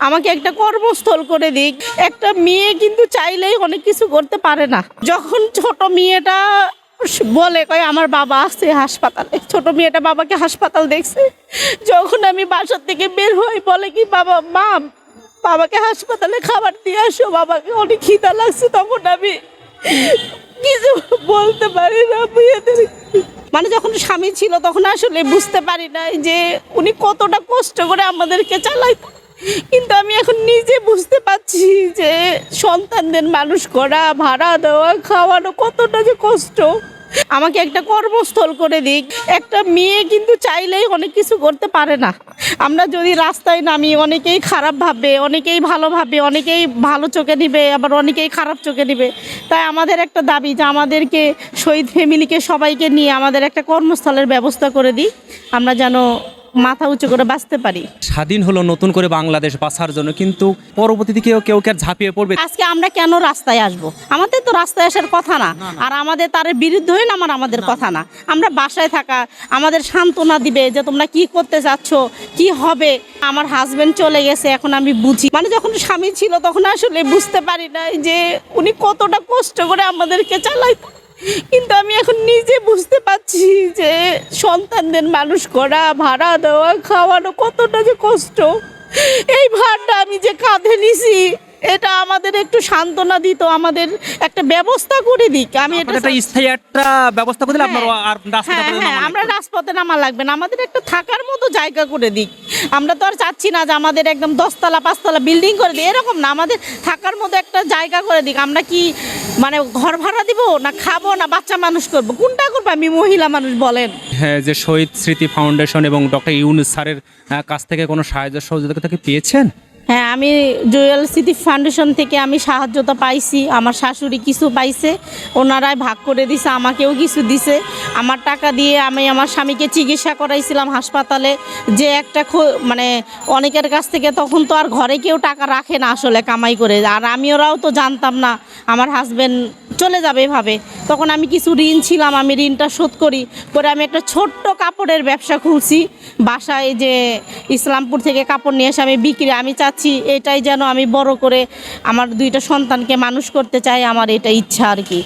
আমাকে একটা কর্মস্থল করে দিক। একটা মেয়ে কিন্তু চাইলেই অনেক কিছু করতে পারে না। যখন ছোট মেয়েটা বলে, কয়, আমার বাবা আছে হাসপাতালে। ছোট মেয়েটা বাবাকে হাসপাতাল দেখছে। যখন আমি বাসার থেকে বের হই, বলে কি, বাবা, মা, বাবাকে হাসপাতালে খাবার দিয়ে আসো। বাবাকে অনেক খিদা লাগছে। তখন আমি কিছু বলতে পারি না মেয়েদের। মানে যখন স্বামী ছিল, তখন আসলে বুঝতে পারি নাই যে উনি কতটা কষ্ট করে আমাদেরকে চালাইতো। কিন্তু আমি এখন নিজে বুঝতে পারছি যে সন্তানদের মানুষ করা, ভাড়া দেওয়া, খাওয়ানো কতটা যে কষ্ট। আমাকে একটা কর্মস্থল করে দিক। একটা মেয়ে কিন্তু চাইলেই অনেক কিছু করতে পারে না। আমরা যদি রাস্তায় নামি, অনেকেই খারাপ ভাববে, অনেকেই ভালো ভাববে, অনেকেই ভালো চোখে নিবে, আবার অনেকেই খারাপ চোখে নিবে। তাই আমাদের একটা দাবি যে আমাদেরকে শহীদ ফ্যামিলিকে সবাইকে নিয়ে আমাদের একটা কর্মস্থলের ব্যবস্থা করে দিই আমরা যেন মাথা উঁচু করে বাঁচতে পারি। স্বাধীন হলো নতুন করে বাংলাদেশ বাঁচার জন্য কিন্তু পরবর্তীতে কেউ কেউ কে ঝাঁপিয়ে পড়বে? আজকে আমরা কেন রাস্তায় আসব? আমাদের তো রাস্তায় আসার কথা না। আর আমাদের তার বিরুদ্ধে হয়ে নামার আমাদের কথা না। আমরা বাসায় থাকা আমাদের সান্ত্বনা দিবে যে তোমরা কি করতে চাচ্ছ কি হবে। আমার হাজবেন্ড চলে গেছে এখন আমি বুঝি। মানে যখন স্বামী ছিল তখন আসলে বুঝতে পারি নাই যে উনি কতটা কষ্ট করে আমাদেরকে চালাইতো। কিন্তু আমি এখন নিজে বুঝতে পারছি যে সন্তানদের মানুষ করা, ভাড়া দেওয়া, খাওয়ানো কতটা যে কষ্ট। এই ভারটা আমি যে কাঁধে নিছি এটা আমাদের একটু সান্ত্বনা দিত আমাদের একটা ব্যবস্থা করে দিক। আমি এটা একটা স্থায়ী একটা ব্যবস্থা করে দিলে আপনার হ্যাঁ। আর হ্যাঁ হ্যাঁ আমরা রাজপথে নামা লাগবে না আমাদের একটা থাকার মতো জায়গা করে দিক। আমরা তো আর চাচ্ছি না যে আমাদের একদম দশতলা পাঁচতলা বিল্ডিং করে দিই এরকম না আমাদের থাকার মতো একটা জায়গা করে দিক। আমরা কি মানে ঘর ভাড়া দিব না খাব না বাচ্চা মানুষ করব? কোনটা করব আমি মহিলা মানুষ বলেন। হ্যাঁ যে শহীদ স্মৃতি ফাউন্ডেশন এবং ডক্টর ইউনুস স্যারের কাছ থেকে কোনো সাহায্য সহযোগিতা কি পেয়েছেন? হ্যাঁ আমি জুয়েল সিটি ফাউন্ডেশন থেকে আমি সাহায্যতা পাইছি। আমার শাশুড়ি কিছু পাইছে, ওনারাই ভাগ করে দিছে, আমাকেও কিছু দিছে। আমার টাকা দিয়ে আমি আমার স্বামীকে চিকিৎসা করাইছিলাম হাসপাতালে। যে একটা মানে অনেকের কাছ থেকে তখন তো আর ঘরে কেউ টাকা রাখে না আসলে কামাই করে। আর আমি ওরাও তো জানতাম না, আমার হাজবেন্ড চলে যাবে এভাবে। তখন আমি কিছু ঋণ ছিলাম, আমি ঋণটা শোধ করি। পরে আমি একটা ছোট্ট কাপড়ের ব্যবসা খুলছি। বাসায় যে ইসলামপুর থেকে কাপড় নিয়ে এসে আমি বিক্রি, আমি চাচ্ছি এটাই যেন আমি বড় করে আমার দুইটা সন্তানকে মানুষ করতে চাই, আমার এটা ইচ্ছা আর কি।